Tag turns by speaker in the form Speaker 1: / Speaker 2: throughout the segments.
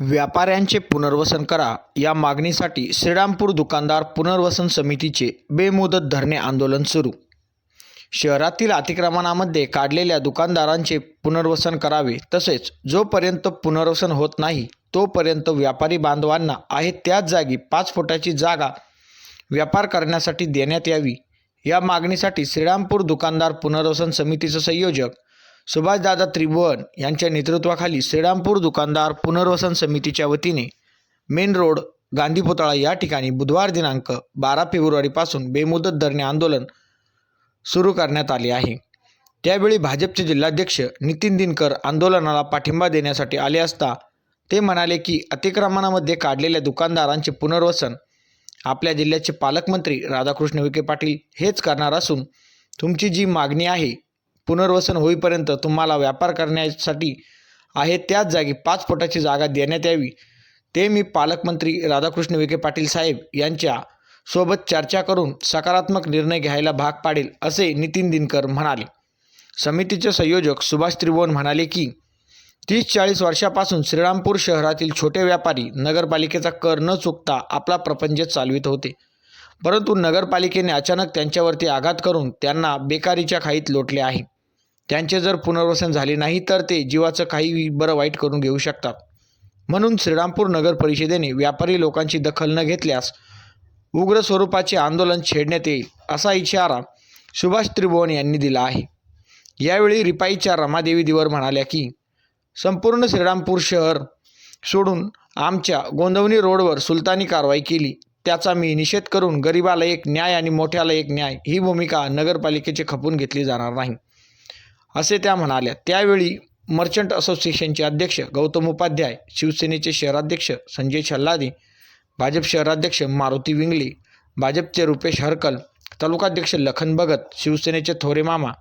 Speaker 1: व्यापाऱ्यांचे पुनर्वसन करा. या मागणीसाठी श्रीरामपूर दुकानदार पुनर्वसन समितीचे बेमुदत धरणे आंदोलन सुरू. शहरातील अतिक्रमणामध्ये काढलेल्या दुकानदारांचे पुनर्वसन करावे. तसेच जोपर्यंत पुनर्वसन होत नाही तोपर्यंत व्यापारी बांधवांना आहे त्याच जागी पाच फुटाची जागा व्यापार करण्यासाठी देण्यात यावी. या मागणीसाठी श्रीरामपूर दुकानदार पुनर्वसन समितीचे संयोजक सुभाषदादा त्रिभुवन यांच्या नेतृत्वाखाली श्रीरामपूर दुकानदार पुनर्वसन समितीच्या वतीने मेन रोड गांधी पुतळा या ठिकाणी बुधवार दिनांक बारा फेब्रुवारीपासून बेमुदत धरणे आंदोलन सुरू करण्यात आले आहे. त्यावेळी भाजपचे जिल्हाध्यक्ष नितीन दिनकर आंदोलनाला पाठिंबा देण्यासाठी आले असता ते म्हणाले की अतिक्रमणामध्ये काढलेल्या दुकानदारांचे पुनर्वसन आपल्या जिल्ह्याचे पालकमंत्री राधाकृष्ण विखे पाटील हेच करणार असून तुमची जी मागणी आहे पुनर्वसन होईपर्यंत तुम्हाला व्यापार करण्यासाठी आहे त्याच जागी पाच फुटाची जागा देण्यात यावी. ते मी पालकमंत्री राधाकृष्ण विखे पाटील साहेब यांच्या सोबत चर्चा करून सकारात्मक निर्णय घ्यायला भाग पाडेल असे नितीन दिनकर म्हणाले. समितीचे संयोजक सुभाष त्रिभुवन म्हणाले की तीस चाळीस वर्षापासून श्रीरामपूर शहरातील छोटे व्यापारी नगरपालिकेचा कर न चुकता आपला प्रपंच चालवित होते. परंतु नगरपालिकेने अचानक त्यांच्यावरती आघात करून त्यांना बेकारीच्या खाईत लोटले आहे. त्यांचे जर पुनर्वसन झाले नाही तर ते जीवाचं काही बरं वाईट करून घेऊ शकतात. म्हणून श्रीरामपूर नगर परिषदेने व्यापारी लोकांची दखल न घेतल्यास उग्र स्वरूपाचे आंदोलन छेडण्यात येईल असा इशारा सुभाष त्रिभुवन यांनी दिला आहे. यावेळी रिपाईच्या रमादेवी दिवर म्हणाल्या की संपूर्ण श्रीरामपूर शहर सोडून आमच्या गोंदवणी रोडवर सुलतानी कारवाई केली त्याचा मी निषेध करून गरिबाला एक न्याय आणि मोठ्याला एक न्याय ही भूमिका नगरपालिकेची खपून घेतली जाणार नाही. असे त्या म्हणाल्या त्यावेळी मर्चंट असोसिएशनचे अध्यक्ष गौतम उपाध्याय शिवसेनेचे शहराध्यक्ष संजय छल्लादी भाजप शहराध्यक्ष मारुती विंगले भाजपचे रुपेश हरकल तालुकाध्यक्ष लखन भगत शिवसेनेचे थोरे मामा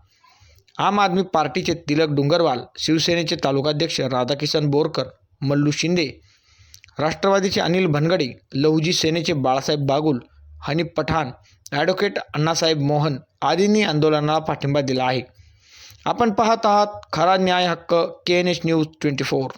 Speaker 1: आम आदमी पार्टीचे तिलक डुंगरवाल शिवसेनेचे तालुकाध्यक्ष राधाकिशन बोरकर मल्लू शिंदे राष्ट्रवादीचे अनिल भनगडे लहुजी सेनेचे बाळासाहेब बागुल हनीफ पठाण ॲडव्होकेट अण्णासाहेब मोहन आदींनी आंदोलनाला पाठिंबा दिला आहे. आपण पाहत आहात खरा न्याय हक्क K N H news twenty four